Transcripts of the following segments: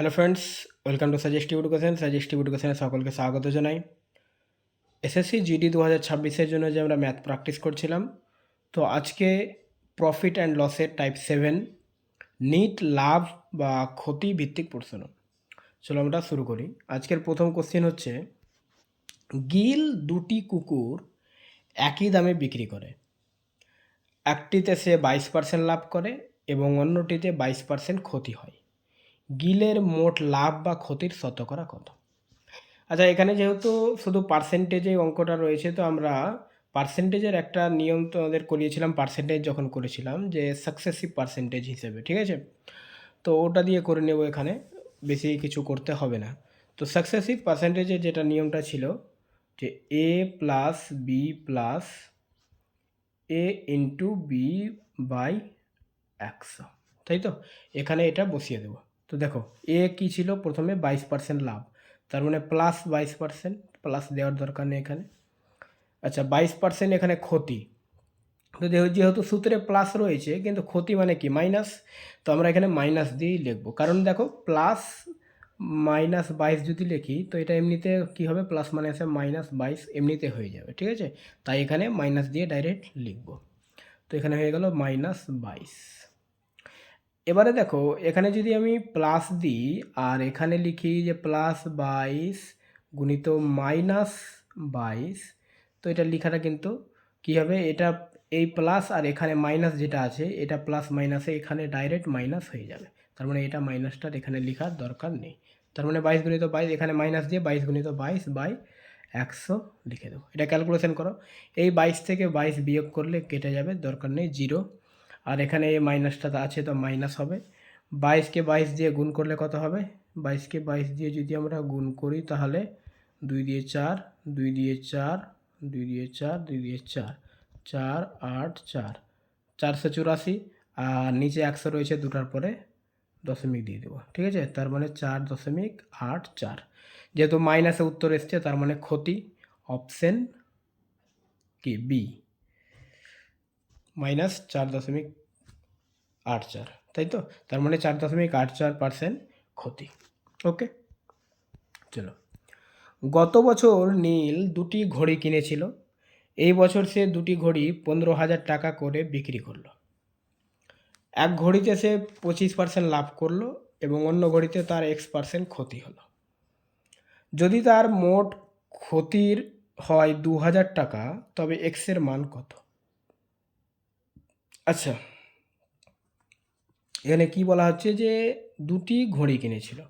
Hello friends welcome to suggestive education suggestive এডুকেশনে সকলকে স্বাগত জানাই। এসএসসি জিডি দু হাজার ছাব্বিশের জন্য যে আমরা ম্যাথ প্র্যাকটিস করছিলাম, তো আজকে প্রফিট অ্যান্ড লসের টাইপ সেভেন নিট লাভ বা ক্ষতি ভিত্তিক প্রশ্ন। চলো আমরা শুরু করি। আজকের প্রথম কোশ্চেন হচ্ছে, গিল দুটি কুকুর একই দামে বিক্রি করে। একটিতে সে বাইশ পার্সেন্ট লাভ করে এবং অন্যটিতে বাইশ পার্সেন্ট ক্ষতি হয়। গিলের মোট লাভ বা ক্ষতির শতকরা কত? আচ্ছা এখানে যেহেতু শুধু পার্সেন্টেজে অঙ্কটা রয়েছে, তো আমরা পার্সেন্টেজের একটা নিয়ম তো আমাদের করিয়েছিলাম পার্সেন্টেজ যখন করেছিলাম, যে সাকসেসিভ পার্সেন্টেজ হিসেবে, ঠিক আছে? তো ওটা দিয়ে করে নেব এখানে, বেশি কিছু করতে হবে না। তো সাকসেসিভ পার্সেন্টেজের যেটা নিয়মটা ছিল, যে A plus B plus A into B by একশো তাই তো? এখানে এটা বসিয়ে দেবো। তো দেখো এ কি ছিল? প্রথমে বাইশ পার্সেন্ট লাভ। তার মানে প্লাস বাইশ পার্সেন্ট প্লাস দেওয়ার দরকার নেই এখানে। আচ্ছা বাইশ পার্সেন্ট এখানে ক্ষতি। তো যেহেতু যেহেতু সূত্রে প্লাস রয়েছে, কিন্তু ক্ষতি মানে কি? মাইনাস তো আমরা এখানে মাইনাস দিয়েই লিখব। কারণ দেখো প্লাস মাইনাস বাইশ যদি লিখি, তো এটা এমনিতে কি হবে? প্লাস মাইনাসে মাইনাস বাইশ এমনিতে হয়ে যাবে, ঠিক আছে? তাই এখানে মাইনাস দিয়ে ডাইরেক্ট লিখব। তো এখানে হয়ে গেল মাইনাস বাইশ। এবারে দেখো, এখানে যদি আমি প্লাস দিই, আর এখানে লিখি যে প্লাস বাইশ গুণিত মাইনাস বাইশ, তো এটা লেখাটা কিন্তু কী হবে? এটা এই প্লাস আর এখানে মাইনাস যেটা আছে, এটা প্লাস মাইনাসে এখানে ডাইরেক্ট মাইনাস হয়ে যাবে। তার মানে এটা মাইনাসটার এখানে লেখার দরকার নেই। তার মানে বাইশ গুণিত বাইশ, এখানে মাইনাস দিয়ে বাইশ গুণিত বাইশ বাই একশো লিখে দেবো। এটা ক্যালকুলেশন করো। এই বাইশ থেকে বাইশ বিয়োগ করলে কেটে যাবে, দরকার নেই জিরো আর এখানে এই মাইনাসটা আছে, তো মাইনাস হবে। বাইশকে বাইশ দিয়ে গুণ করলে কত হবে? বাইশকে বাইশ দিয়ে যদি আমরা গুণ করি, তাহলে দুই দিয়ে চার, দুই দিয়ে চার, দুই দিয়ে চার, দুই দিয়ে চার চার, আট, চার। চারশো চুরাশি, আর নিচে একশো রয়েছে দুটার পরে দশমিক দিয়ে দেবো, ঠিক আছে? তার মানে চার দশমিক আট চার। যেহেতু মাইনাসে উত্তর এসছে, তার মানে ক্ষতি অপশন কি বি মাইনাস চার দশমিক আট চার তাই তো? তার মানে চার দশমিক আট চার পার্সেন্ট ক্ষতি। ওকে চলো। গত বছর নীল দুটি ঘড়ি কিনেছিল, এই বছর সে দুটি ঘড়ি পনেরো হাজার টাকা করে বিক্রি করল। এক ঘড়িতে সে পঁচিশ পার্সেন্ট লাভ করল এবং অন্য ঘড়িতে তার এক্স পার্সেন্ট ক্ষতি হলো। যদি তার মোট ক্ষতির হয় দু হাজার টাকা, তবে এক্সের মান কত? আচ্ছা এখানে কি বলা হচ্ছে যে দুটি ঘড়ি কিনেছিল।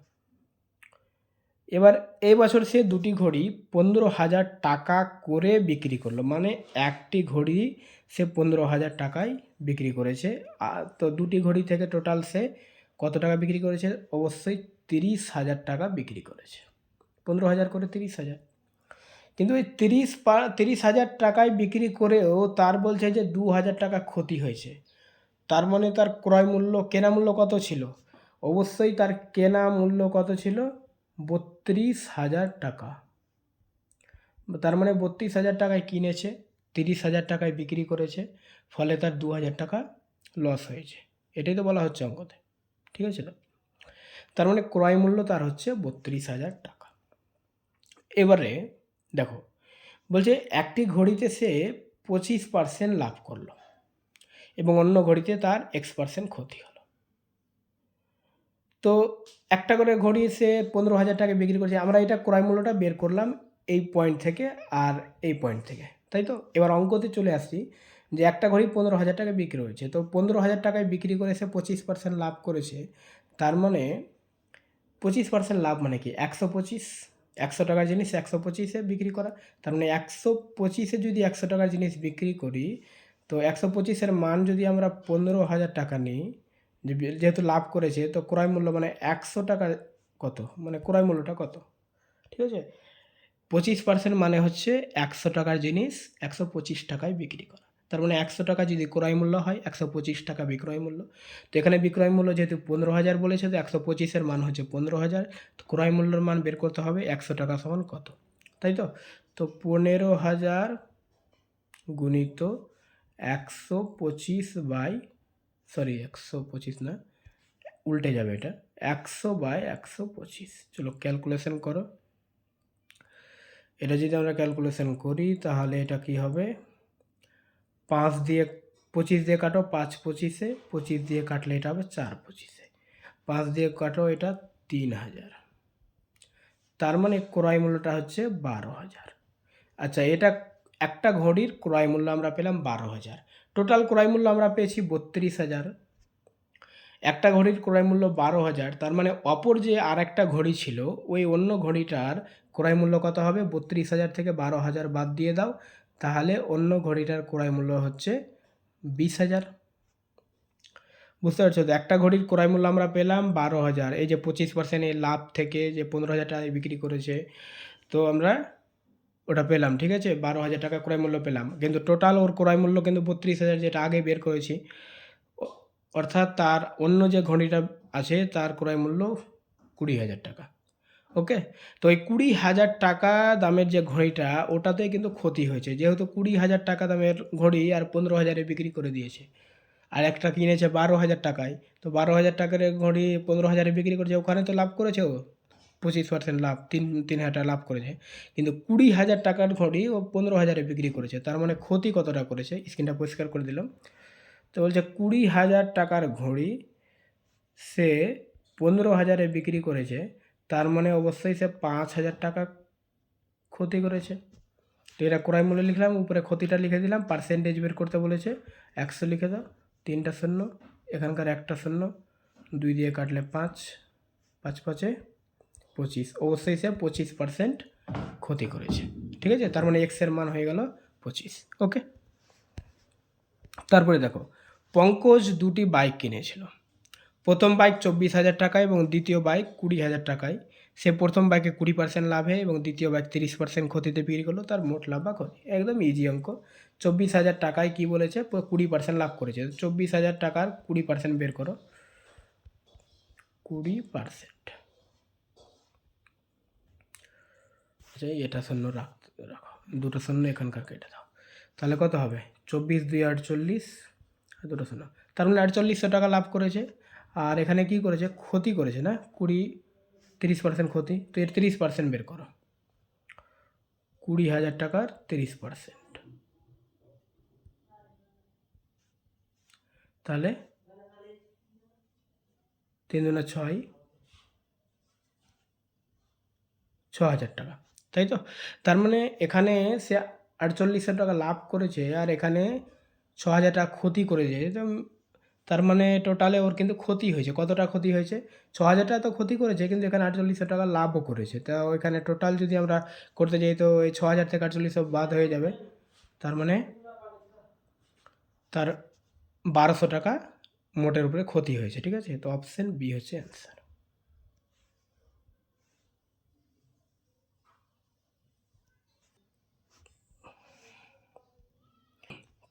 এবার এই বছর সে দুটি ঘড়ি পনেরো হাজার টাকা করে বিক্রি করল মানে একটি ঘড়ি সে পনেরো হাজার টাকায় বিক্রি করেছে। তো দুটি ঘড়ি থেকে টোটাল সে কত টাকা বিক্রি করেছে? অবশ্যই তিরিশ হাজার টাকা বিক্রি করেছে। পনেরো হাজার করে তিরিশ হাজার। কিন্তু এই তিরিশ পা, তিরিশ হাজার টাকায় বিক্রি করেও তার বলছে যে দু হাজার টাকা ক্ষতি হয়েছে। তার মানে তার ক্রয় মূল্য, কেনা মূল্য কত ছিল? অবশ্যই তার কেনা মূল্য কত ছিল? বত্রিশ হাজার টাকা। তার মানে বত্রিশ হাজার টাকায় কিনেছে, তিরিশ হাজার টাকায় বিক্রি করেছে, ফলে তার দু হাজার টাকা লস হয়েছে। এটাই তো বলা হচ্ছে অঙ্কতে, ঠিক আছে না? তার মানে ক্রয় মূল্য তার হচ্ছে বত্রিশ হাজার টাকা। এবারে দেখো, বলছে একটি ঘড়িতে সে পঁচিশ পার্সেন্ট লাভ করল। এবং অন্য ঘড়িতে তার এক্স পার্সেন্ট ক্ষতি হলো। তো একটা করে ঘড়ি সে পনেরো হাজার টাকা বিক্রি করছে, আমরা এটা ক্রয় মূল্যটা বের করলাম এই পয়েন্ট থেকে আর এই পয়েন্ট থেকে, তাই তো? এবার অঙ্কতে চলে আসছি যে একটা ঘড়ি পনেরো হাজার টাকা বিক্রি হয়েছে, তো পনেরো হাজার টাকায় বিক্রি করে সে পঁচিশ পার্সেন্ট লাভ করেছে, তার মানে পঁচিশ পার্সেন্ট লাভ মানে কি? একশো পঁচিশ, একশো টাকার জিনিস একশো পঁচিশে বিক্রি করা, তার মানে একশো পঁচিশে যদি একশো টাকার জিনিস বিক্রি করি তো একশো পঁচিশের মান যদি আমরা পনেরো হাজার টাকা নিই যেহেতু লাভ করেছে, তো ক্রয় মূল্য মানে একশো টাকা কত? মানে ক্রয় মূল্যটা কত? ঠিক আছে? পঁচিশ পার্সেন্ট মানে হচ্ছে একশো টাকার জিনিস, একশো পঁচিশ টাকায় বিক্রি করা। তার মানে একশো টাকা যদি ক্রয় মূল্য হয়, একশো পঁচিশ টাকা বিক্রয় মূল্য। তো এখানে বিক্রয় মূল্য যেহেতু পনেরো হাজার বলেছে, তো একশো পঁচিশের মান হচ্ছে পনেরো হাজার। তো ক্রয় মূল্যের মান বের করতে হবে একশো টাকা সমান কত? তাই তো? তো পনেরো হাজার গুণিত একশো পঁচিশ বাই সরি একশো পঁচিশ না, উল্টে যাবে এটা, একশো বাই একশো পঁচিশ। চলো ক্যালকুলেশন করো। এটা যদি আমরা ক্যালকুলেশন করি, তাহলে এটা কি হবে? পাঁচ দিয়ে, পঁচিশ দিয়ে কাটো, পাঁচ পঁচিশে, পঁচিশ দিয়ে কাটলে এটা হবে চার পঁচিশে। পাঁচ দিয়ে কাটো এটা তিন হাজার। তার মানে ক্রয় মূল্যটা হচ্ছে বারো হাজার। আচ্ছা এটা একটা ঘড়ির ক্রয় মূল্য আমরা পেলাম বারো হাজার। টোটাল ক্রয় মূল্য আমরা পেয়েছি বত্রিশ হাজার। একটা ঘড়ির ক্রয় মূল্য বারো হাজার, তার মানে অপর যে আর একটা ঘড়ি ছিল, ওই অন্য ঘড়িটার ক্রয় মূল্য কত হবে? বত্রিশ হাজার থেকে বারো হাজার বাদ দিয়ে দাও, তাহলে অন্য ঘড়িটার ক্রয় মূল্য হচ্ছে বিশ হাজার। বুঝতে পারছ? তো একটা ঘড়ির ক্রয় মূল্য আমরা পেলাম বারো হাজার। এই যে পঁচিশ পার্সেন্ট এই লাভ থেকে যে পনেরো হাজার টাকায় বিক্রি করেছে, তো আমরা ওটা পেলাম, ঠিক আছে? বারো হাজার টাকা ক্রয় মূল্য পেলাম। কিন্তু টোটাল ওর ক্রয় মূল্য কিন্তু বত্রিশ হাজার যেটা আগে বের করেছি অর্থাৎ তার অন্য যে ঘড়িটা আছে তার ক্রয় মূল্য কুড়ি হাজার টাকা, ওকে? তো এই কুড়ি হাজার টাকা দামের যে ঘড়িটা, ওটাতে কিন্তু ক্ষতি হয়েছে। যেহেতু কুড়ি হাজার টাকা দামের ঘড়ি আর পনেরো হাজারে বিক্রি করে দিয়েছে, আর একটা কিনেছে বারো হাজার টাকায়, তো বারো হাজার টাকার ঘড়ি পনেরো হাজারে বিক্রি করেছে, ওখানে তো লাভ করেছে ও? পঁচিশ পার্সেন্ট লাভ, তিন তিন হাজার টাকা লাভ করেছে। কিন্তু কুড়ি হাজার টাকার ঘড়ি ও পনেরো হাজারে বিক্রি করেছে। তার মানে ক্ষতি কতটা করেছে? স্ক্রিনটা পরিষ্কার করে দিলাম। তো বলছে কুড়ি হাজার টাকার ঘড়ি সে পনেরো হাজারে বিক্রি করেছে। তার মানে অবশ্যই সে পাঁচ হাজার টাকা ক্ষতি করেছে। তো এটা ক্রয় মূল্য লিখলাম, উপরে ক্ষতিটা লিখে দিলাম পার্সেন্টেজ বের করতে বলেছে, একশো লিখে দাও, তিনটা শূন্য, এখানকার একটা শূন্য, দুই দিয়ে কাটলে পাঁচ পাঁচ পাঁচে পঁচিশ অবশ্যই সে পঁচিশ পার্সেন্ট ক্ষতি করেছে। ঠিক আছে? তার মানে এক্সের মান হয়ে গেল পঁচিশ। ওকে তারপরে দেখো, পঙ্কজ দুটি বাইক কিনেছিল। প্রথম বাইক চব্বিশ হাজার টাকায় এবং দ্বিতীয় বাইক কুড়ি হাজার টাকায়। সে প্রথম বাইকে কুড়ি পার্সেন্ট লাভে এবং দ্বিতীয় বাইক তিরিশ পার্সেন্ট ক্ষতিতে বিক্রি করল। তার মোট লাভ বা ক্ষতি? একদম ইজি অঙ্ক। চব্বিশ হাজার টাকায় কি বলেছে? কুড়ি পার্সেন্ট লাভ করেছে। চব্বিশ হাজার টাকার কুড়ি পার্সেন্ট বের করো। কুড়ি পার্সেন্ট আচ্ছা এটা শূন্য রাখ, রাখো। দুটো শূন্য এখানকার কেটে দাও। তাহলে কত হবে? চব্বিশ দুই আটচল্লিশ আর দুটো শূন্য। তার মানে আটচল্লিশশো টাকা লাভ করেছে। আর এখানে কি করেছে? ক্ষতি করেছে না? কুড়ি তিরিশ পার্সেন্ট ক্ষতি। তো এর তিরিশ পার্সেন্ট বের করো। কুড়ি হাজার টাকার তিরিশ পার্সেন্ট তাহলে তিন দুনা ছয় ছ হাজার টাকা। তাই তো? তার মানে এখানে সে আটচল্লিশশো টাকা লাভ করেছে আর এখানে ছ হাজার টাকা ক্ষতি করেছে। তো তার মানে টোটালে ওর কিন্তু ক্ষতি হয়েছে। কতটা ক্ষতি হয়েছে? ছ হাজার টাকা তো ক্ষতি করেছে, কিন্তু এখানে আটচল্লিশশো টাকা লাভও করেছে। তা ওইখানে টোটাল যদি আমরা করতে যাই, তো এই ছ হাজার থেকে আটচল্লিশশো বাদ হয়ে যাবে। তার মানে তার বারোশো টাকা মোটের উপরে ক্ষতি হয়েছে। ঠিক আছে? তো অপশন বি হচ্ছে অ্যান্সার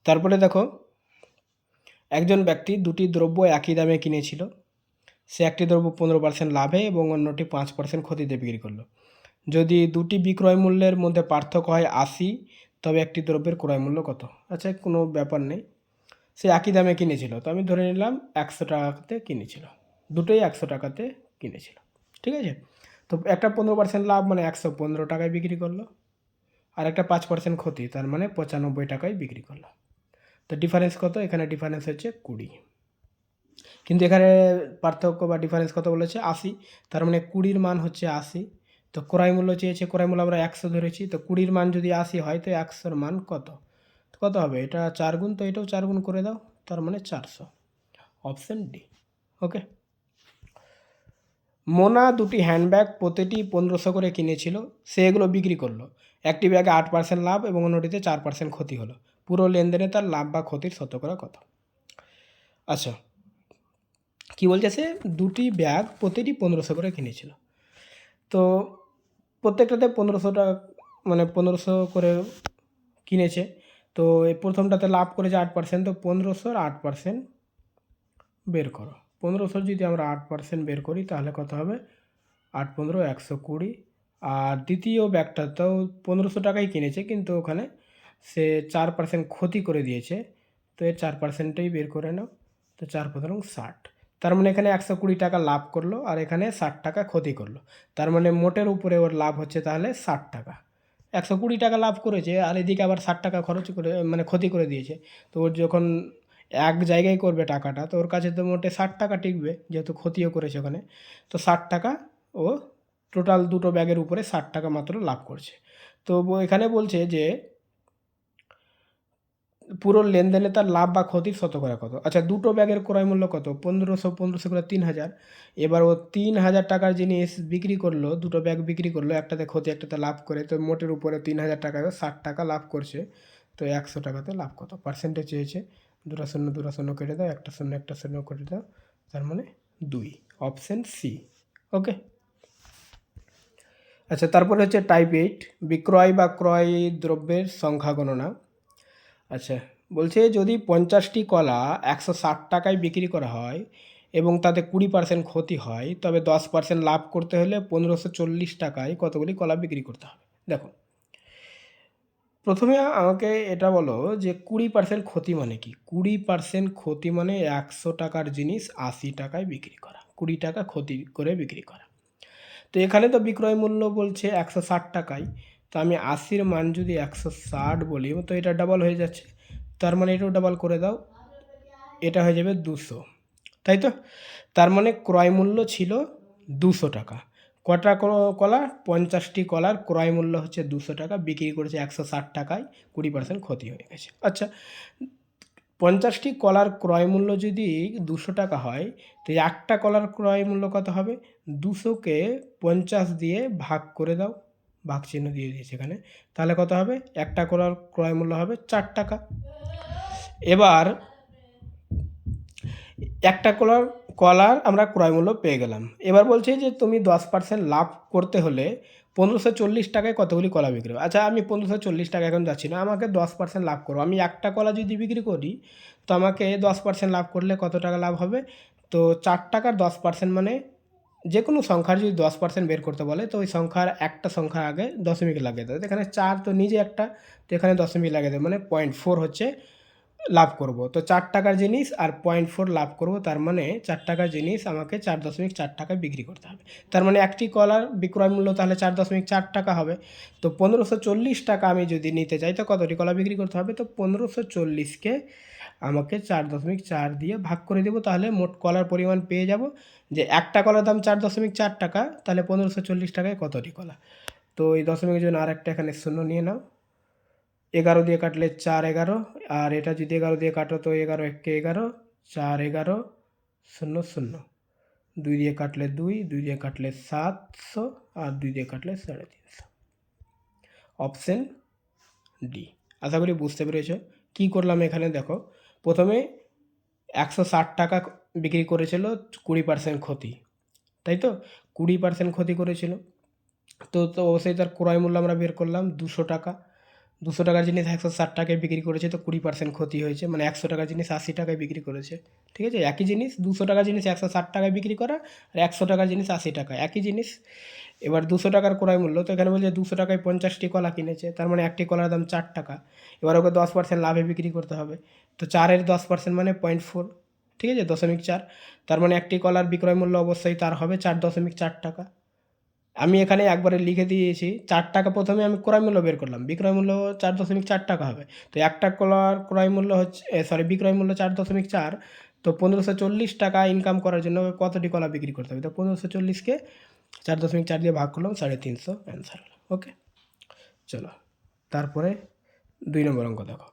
তারপরে দেখো, একজন ব্যক্তি দুটি দ্রব্য একই দামে কিনেছিল। সে একটি দ্রব্য পনেরো পার্সেন্ট লাভে এবং অন্যটি পাঁচ পার্সেন্ট ক্ষতিতে বিক্রি করল। যদি দুটি বিক্রয় মূল্যের মধ্যে পার্থক্য হয় আশি, তবে একটি দ্রব্যের ক্রয় মূল্য কত? আচ্ছা কোনো ব্যাপার নেই। সে একই দামে কিনেছিল। তো আমি ধরে নিলাম একশো টাকাতে কিনেছিল। দুটোই একশো টাকাতে কিনেছিল। ঠিক আছে? তো একটা পনেরো পার্সেন্ট লাভ মানে একশো পনেরো টাকায় বিক্রি করল। আর একটা পাঁচ পার্সেন্ট ক্ষতি, তার মানে পঁচানব্বই টাকায় বিক্রি করল। তো ডিফারেন্স কত? এখানে ডিফারেন্স হচ্ছে কুড়ি। কিন্তু এখানে পার্থক্য বা ডিফারেন্স কত বলেছে? আশি। তার মানে কুড়ির মান হচ্ছে আশি। তো ক্রয় মূল্য চেয়েছে, ক্রয় মূল্য আমরা একশো ধরেছি। তো কুড়ির মান যদি আশি হয়, তো একশোর মান কত? কত হবে? এটা চার গুণ, তো এটাও চার গুণ করে দাও। তার মানে চারশো। অপশন ডি ওকে মোনা দুটি হ্যান্ডব্যাগ প্রতিটি পনেরোশো করে কিনেছিল। সে এগুলো বিক্রি করল। একটি ব্যাগে আট পার্সেন্ট লাভ এবং অন্যটিতে চার পার্সেন্ট ক্ষতি হলো। পুরো লেনদেনে তার লাভ বা ক্ষতির শতকরা কত? আচ্ছা কি বলছে সে? দুটি ব্যাগ প্রতিটি পনেরোশো করে কিনেছিল। তো প্রত্যেকটাতে পনেরোশো টাকা মানে পনেরোশো করে কিনেছে। তো এই প্রথমটাতে লাভ করেছে আট পার্সেন্ট তো পনেরোশোর আট পার্সেন্ট বের করো। পনেরোশোর যদি আমরা আট পার্সেন্ট বের করি, তাহলে কত হবে? আট পনেরো, একশো কুড়ি। আর দ্বিতীয় ব্যাগটাতেও পনেরোশো টাকাই কিনেছে, কিন্তু ওখানে সে চার পার্সেন্ট ক্ষতি করে দিয়েছে। তো এর চার পার্সেন্টটাই বের করে নাও। তো চার পনেরো ষাট। তার মানে এখানে একশো কুড়ি টাকা লাভ করল আর এখানে ষাট টাকা ক্ষতি করল। তার মানে মোটের উপরে ওর লাভ হচ্ছে তাহলে ষাট টাকা। একশো কুড়ি টাকা লাভ করেছে আর এদিকে আবার ষাট টাকা খরচ করে মানে ক্ষতি করে দিয়েছে। তো ওর যখন এক জায়গায় করবে টাকাটা, তো ওর কাছে তো মোটে ষাট টাকা টিকবে, যেহেতু ক্ষতিও করেছে ওখানে। তো ষাট টাকা ও টোটাল দুটো ব্যাগের উপরে ষাট টাকা মাত্র লাভ করছে। তো এখানে বলছে যে পুরো লেনদেনে তার লাভ বা ক্ষতির শতকরা কত? আচ্ছা দুটো ব্যাগের ক্রয় মূল্য কত? পনেরোশো পনেরোশো করে তিন হাজার। এবার ও তিন হাজার টাকার জিনিস বিক্রি করল, দুটো ব্যাগ বিক্রি করল, একটাতে ক্ষতি, একটাতে লাভ করে, তো মোটের উপরে তিন হাজার টাকা, ষাট টাকা লাভ করছে। তো একশো টাকাতে লাভ কত? পার্সেন্টেজ চেয়েছে দুটো শূন্য দুটো শূন্য কেটে দাও, একটা শূন্য একটা শূন্য কেটে দাও, তার মানে দুই। অপশন সি ওকে আচ্ছা তারপরে হচ্ছে টাইপ এইট বিক্রয় বা ক্রয় দ্রব্যের সংখ্যা গণনা। আচ্ছা বলছে যদি পঞ্চাশটি কলা একশো ষাট টাকায় বিক্রি করা হয় এবং তাতে কুড়ি পার্সেন্ট ক্ষতি হয়, তবে দশ পার্সেন্ট লাভ করতে হলে পনেরোশো চল্লিশ টাকায় কতগুলি কলা বিক্রি করতে হবে? দেখো, প্রথমে আমাকে এটা বলো যে কুড়ি পার্সেন্ট ক্ষতি মানে কি? কুড়ি পার্সেন্ট ক্ষতি মানে একশো টাকার জিনিস আশি টাকায় বিক্রি করা, কুড়ি টাকা ক্ষতি করে বিক্রি করা। তো এখানে তো বিক্রয় মূল্য বলছে একশো ষাট টাকায় তো আমি আশির মান যদি একশো ষাট বলি, তো এটা ডাবল হয়ে যাচ্ছে। তার মানে এটাও ডাবল করে দাও, এটা হয়ে যাবে দুশো। তাই তো? তার মানে ক্রয় মূল্য ছিল দুশো টাকা। কটা কলা? পঞ্চাশটি কলার ক্রয় মূল্য হচ্ছে দুশো টাকা, বিক্রি করেছে একশো ষাট টাকায় কুড়ি পার্সেন্ট ক্ষতি হয়ে গেছে। আচ্ছা পঞ্চাশটি কলার ক্রয় মূল্য যদি দুশো টাকা হয়, তো একটা কলার ক্রয় মূল্য কত হবে? দুশোকে পঞ্চাশ দিয়ে ভাগ করে দাও ভাগ চিহ্ন দিয়ে দিয়েছে এখানে। তাহলে কত হবে? একটা কলার ক্রয় মূল্য হবে চার টাকা। এবার একটা কলার কলার আমরা ক্রয় মূল্য পেয়ে গেলাম। এবার বলছে যে তুমি দশ পার্সেন্ট লাভ করতে হলে পনেরোশো চল্লিশ টাকায় কতগুলি কলা বিক্রি হবে? আচ্ছা আমি পনেরোশো চল্লিশ টাকা এখন যাচ্ছি না, আমাকে দশ পার্সেন্ট লাভ করব আমি একটা কলা যদি বিক্রি করি, তো আমাকে দশ পার্সেন্ট লাভ করলে কত টাকা লাভ হবে? তো চার টাকার দশ পার্সেন্ট মানে যে কোনো সংখ্যার যদি দশ পার্সেন্ট বের করতে বলে, তো ওই সংখ্যার একটা সংখ্যার আগে দশমিক লাগিয়ে দেবে এখানে চার তো নিজে একটা, তো এখানে দশমিক লাগিয়ে দেবে মানে পয়েন্ট ফোর হচ্ছে লাভ করব। তো চার টাকার জিনিস আর পয়েন্ট ফোর লাভ করব, তার মানে চার টাকার জিনিস আমাকে চার দশমিক চার টাকায় বিক্রি করতে হবে। তার মানে একটি কলার বিক্রয় মূল্য তাহলে চার দশমিক চার টাকা হবে। তো পনেরোশো চল্লিশ টাকা আমি যদি নিতে চাই তো কতটি কলা বিক্রি করতে হবে? তো পনেরোশো চল্লিশকে আমাকে চার দশমিক চার দিয়ে ভাগ করে দেবো, তাহলে মোট কলার পরিমাণ পেয়ে যাব যে একটা কলার দাম চার দশমিক চার টাকা, তাহলে পনেরোশো চল্লিশ টাকায় কতটি কলা? তো এই দশমিকের জন্য আর একটা এখানে শূন্য নিয়ে নাও। এগারো দিয়ে কাটলে চার এগারো, আর এটা যদি এগারো দিয়ে কাটো তো এগারো একে এগারো, চার এগারো, শূন্য শূন্য। দুই দিয়ে কাটলে দুই দুই দিয়ে কাটলে সাতশো, আর দুই দিয়ে কাটলে সাড়ে তিনশো। Option D. আশা করি বুঝতে পেরেছ। কী করলাম এখানে দেখো প্রথমে একশো ষাট টাকা বিক্রি করেছিল কুড়ি পার্সেন্ট ক্ষতি, তাই তো? কুড়ি পার্সেন্ট ক্ষতি করেছিল। তো তো অবশ্যই তার ক্রয় মূল্য আমরা বের করলাম দুশো টাকা। দুশো টাকার জিনিস একশো ষাট টাকায় বিক্রি করেছে, তো কুড়ি পার্সেন্ট ক্ষতি হয়েছে মানে একশো টাকার জিনিস আশি টাকায় বিক্রি করেছে। ঠিক আছে? একই জিনিস দুশো টাকার জিনিস একশো ষাট টাকায় বিক্রি করা আর একশো টাকার জিনিস আশি টাকা, একই জিনিস। এবার দুশো টাকার ক্রয় মূল্য, তো এখানে বলছে দুশো টাকায় পঞ্চাশটি কলা কিনেছে, তার মানে একটি কলার দাম চার টাকা। এবার ওকে দশ পার্সেন্ট লাভে বিক্রি করতে হবে, তো চারের দশ পার্সেন্ট মানে পয়েন্ট ফোর ঠিক আছে? দশমিক চার, তার মানে একটি কলার বিক্রয় মূল্য অবশ্যই তার হবে চার দশমিক চার টাকা। আমি এখানে একবারে লিখে দিয়েছি, চার টাকা প্রথমে আমি ক্রয় মূল্য বের করলাম। বিক্রয় মূল্য চার দশমিক চার টাকা হবে। তো একটা কলার ক্রয় মূল্য হচ্ছে সরি বিক্রয় মূল্য চার দশমিক চার, তো পনেরোশো চল্লিশ টাকা ইনকাম করার জন্য কতটি কলা বিক্রি করতে হবে? তো পনেরোশো চল্লিশকে চার দশমিক চার দিয়ে ভাগ করলাম, সাড়ে তিনশো অ্যান্সার ওকে চলো, তারপরে দুই নম্বর অঙ্ক দেখো।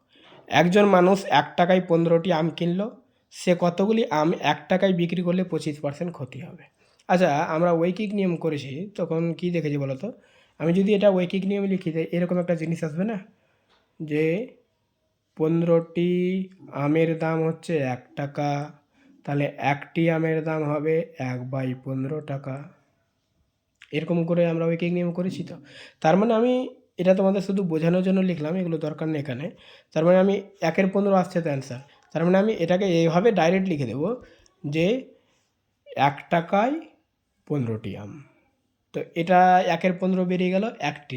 একজন মানুষ এক টাকায় পনেরোটি আম কিনলো, সে কতগুলি আম এক টাকায় বিক্রি করলে পঁচিশ পার্সেন্ট ক্ষতি হবে? আচ্ছা আমরা ঐকিক নিয়ম করেছি, তখন কি দেখেছি বলো তো আমি যদি এটা ঐকিক নিয়ম লিখি দেয় এরকম একটা জিনিস আসবে না? যে পনেরোটি আমের দাম হচ্ছে এক টাকা, তাহলে একটি আমের দাম হবে এক বাই পনেরো টাকা। এরকম করে আমরা ঐকিক নিয়ম করেছি তো। তার মানে আমি এটা তোমাদের শুধু বোঝানোর জন্য লিখলাম, এগুলো দরকার নেই এখানে। তার মানে আমি একের পনেরো আসছে তো অ্যান্সার তার মানে আমি এটাকে এইভাবে ডাইরেক্ট লিখে দেবো যে এক টাকায় পনেরোটি আম। তো এটা একের পনেরো বেরিয়ে গেল, একটি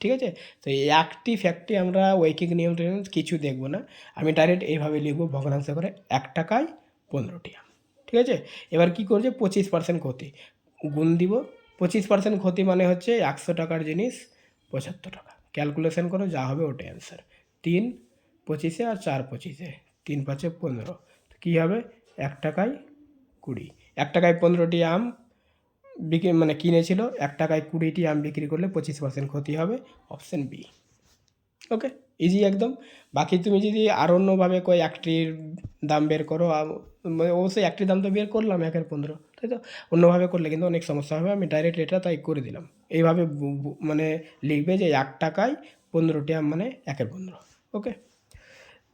ঠিক আছে? তো এই একটি ফ্যাক্টরি আমরা ঐকিক নিয়ম কিছু দেখব না। আমি ডাইরেক্ট এইভাবে লিখব, ভগ্নাংশ করে এক টাকায় পনেরোটি আম। ঠিক আছে? এবার কি করছে? পঁচিশ পার্সেন্ট ক্ষতি। গুণ দিব। পঁচিশ পার্সেন্ট ক্ষতি মানে হচ্ছে একশো টাকার জিনিস পঁচাত্তর টাকা। ক্যালকুলেশন করো, যা হবে ওটাই অ্যান্সার তিন পঁচিশে আর চার পঁচিশে। তিন পাঁচে পনেরো। কী হবে? এক টাকায় কুড়ি। এক টাকায় পনেরোটি আম বিক্রি মানে কিনেছিল, এক টাকায় কুড়িটি আম বিক্রি করলে পঁচিশ পার্সেন্ট ক্ষতি হবে অপশান বি ওকে ইজি একদম। বাকি তুমি যদি আর অন্যভাবে কই একটির দাম বের করো মানে অবশ্যই একটির দাম তো বের করলাম, একের পনেরো, তাই তো? অন্যভাবে করলে কিন্তু অনেক সমস্যা হবে, আমি ডাইরেক্ট এটা তাই করে দিলাম। এইভাবে মানে লিখবে যে এক টাকায় পনেরোটি আম মানে একের পনেরো ওকে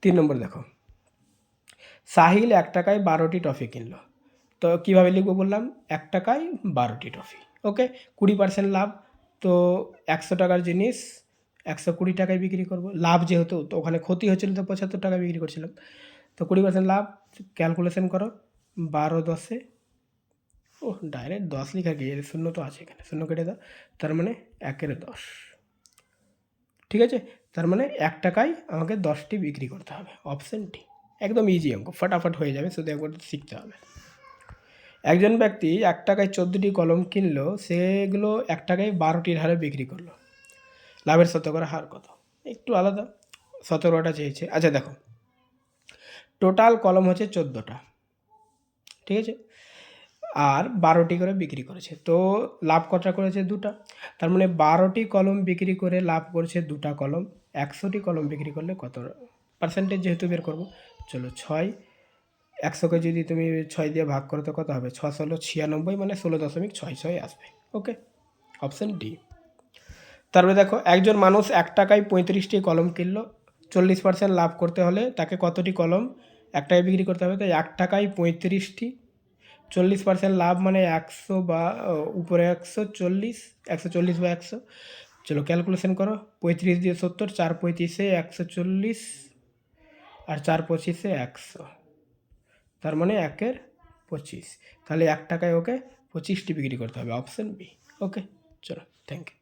তিন নম্বর দেখো। সাহিল এক টাকায় বারোটি টফি কিনলো। তো কীভাবে লিখব বললাম? এক টাকায় বারোটি ট্রফি, ওকে? কুড়ি পার্সেন্ট লাভ, তো একশো টাকার জিনিস, একশো কুড়ি টাকায় বিক্রি করব। লাভ যেহেতু, তো ওখানে ক্ষতি হচ্ছিল তো পঁচাত্তর টাকায় বিক্রি করছিলাম। তো কুড়ি পার্সেন্ট লাভ, ক্যালকুলেশন করো, বারো দশে, ও, ডাইরেক্ট দশ লিখা গিয়ে শূন্য তো আছে এখানে, শূন্য কেটে দাও, তার মানে একের দশ। ঠিক আছে? তার মানে এক টাকায় আমাকে দশটি বিক্রি করতে হবে, অপশান ডি। একদম ইজি অঙ্ক ফটাফট হয়ে যাবে, শুধু একবার শিখতে হবে। একজন ব্যক্তি এক টাকায় চোদ্দোটি কলম কিনলো, সেগুলো এক টাকায় বারোটির হারে বিক্রি করল। লাভের শতকরা হার কত? একটু আলাদা। সতেরোটা চেয়েছে। আচ্ছা দেখো। টোটাল কলম হচ্ছে চোদ্দোটা। ঠিক আছে? আর বারোটি করে বিক্রি করেছে। তো লাভ কটা করেছে দুটা? তার মানে বারোটি কলম বিক্রি করে লাভ করেছে দুটা কলম। একশোটি কলম বিক্রি করলে কত? পার্সেন্টেজ যেহেতু বের করব। চলো ছয়। একশোকে যদি তুমি ছয় দিয়ে ভাগ করো তো কত হবে? ছশো হলো ছিয়ানব্বই মানে ষোলো দশমিক ছয় ছয় আসবে। ওকে অপশান ডি তারপরে দেখো, একজন মানুষ এক টাকায় পঁয়ত্রিশটি কলম কিনলো। চল্লিশ পার্সেন্ট লাভ করতে হলে তাকে কতটি কলম? এক টাকায় বিক্রি করতে হবে তো এক টাকায় পঁয়ত্রিশটি। চল্লিশ পার্সেন্ট লাভ মানে একশো বা উপরে একশো চল্লিশ একশো চল্লিশ বা একশো। চলো ক্যালকুলেশন করো, পঁয়ত্রিশ দিয়ে সত্তর, চার পঁয়ত্রিশে একশো চল্লিশ আর চার পঁচিশে একশো। তার মানে একের পঁচিশ। তাহলে এক টাকায় ওকে পঁচিশটি বিক্রি করতে হবে অপশান বি ওকে চলো থ্যাংক ইউ